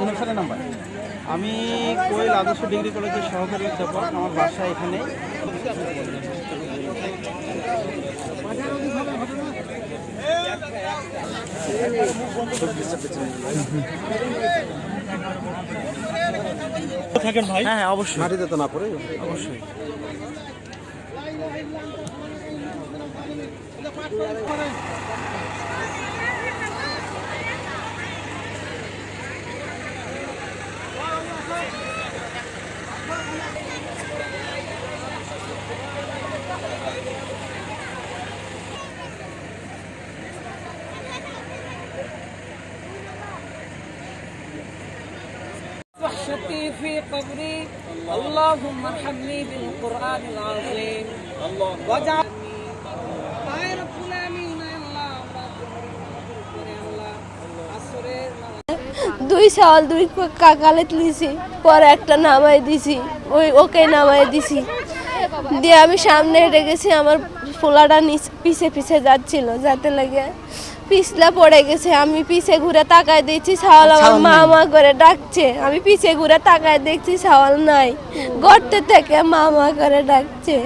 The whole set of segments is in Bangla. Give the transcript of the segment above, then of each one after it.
উনষাটের নাম্বার। আমি কোয়েল আদর্শ ডিগ্রি কলেজের সহকারী অধ্যাপক আমার বাসা এখানে। থাকেন ভাই? হ্যাঁ হ্যাঁ অবশ্যই। মাটিতে তো না পড়ে? অবশ্যই। পাঠ করেন وحشتي في قبري اللهم ارحمني بالقرآن العظيم واجعل يا رب العالمين يا الله يا الله আসরের নামাজ দুই চাল দুই কাকালে তুলিছি পরে একটা নামাই দিছি ওই ওকে নামাই দিছি দিয়ে আমি সামনে হেঁটে গেছি আমার পোলাটা নিচ- পিছে পিছে যাচ্ছিল যাতে লাগে পিছলা পড়ে গেছে আমি পিছে ঘুরে তাকায় দেখছি ছাওয়াল আমার মা মা করে ডাকছে। আমি পিছে ঘুরে তাকায় দেখছি ছাওয়াল নাই। গর্তে থেকে মা মা করে ডাকছে।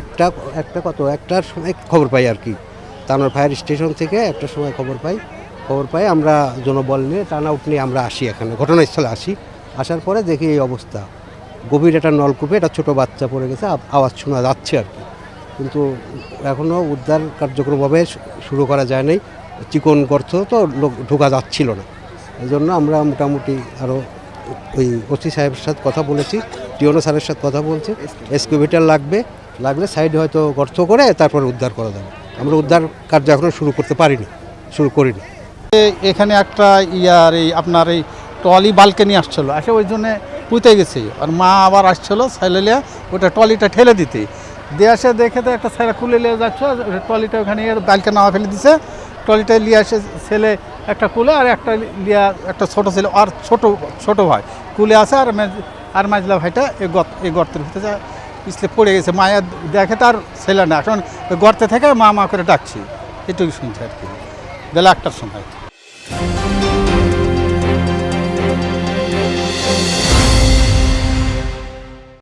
একটা একটা কত? একটার সময় খবর পাই আর কি। তানোর ফায়ার স্টেশন থেকে একটা সময় খবর পাই। খবর পাই আমরা জনবল নিয়ে আউট নিয়ে আমরা আসি এখানে ঘটনাস্থলে আসি। আসার পরে দেখি এই অবস্থা। গভীর একটা নলকূপে একটা ছোটো বাচ্চা পড়ে গেছে আওয়াজ শোনা যাচ্ছে আর কি। কিন্তু এখনও উদ্ধার কার্যক্রমভাবে শুরু করা যায় নাই চিকন গর্ত তো লোক ঢোকা যাচ্ছিল না। এই জন্য আমরা মোটামুটি আরও ওই ওসি সাহেবের সাথে কথা বলেছি, টিওনো স্যারের সাথে কথা বলছি। এক্সকিউভেটার লাগবে, লাগলে সাইডে হয়তো গর্ত করে তারপর উদ্ধার করা যাবে। আমরা উদ্ধার কার্য এখনও শুরু করতে পারিনি, শুরু করিনি। এখানে একটা ইয়ার এই আপনার এই ট্রলি বালকানি আসছিল। আসে ওই জন্য পুঁতে গেছে। আর মা আবার আসছিল সাইলেলিয়া ওটা ট্রলিটা ঠেলে দিতে। দিয়ে আসে দেখে তো একটা ছেলে খুলে নিয়ে যাচ্ছে, ট্রলিটা ওখানে বালকা নামা ফেলে দিছে। ট্রলিটা নিয়ে আসে ছেলে একটা কুলে আর একটা লিয়া একটা ছোট ছেলে, আর ছোট ছোট ভাই। কুলে আছে আর আর মাজলা ভাইটা এই গর্ত এই গর্তের ভিতরে পিছলে পড়ে গেছে। মায়া দেখে তার ছেলে না, এখন গর্তে থেকে মা মা করে ডাকছি। এটুকু শুনছি আর কি। বেলা একটার সময়।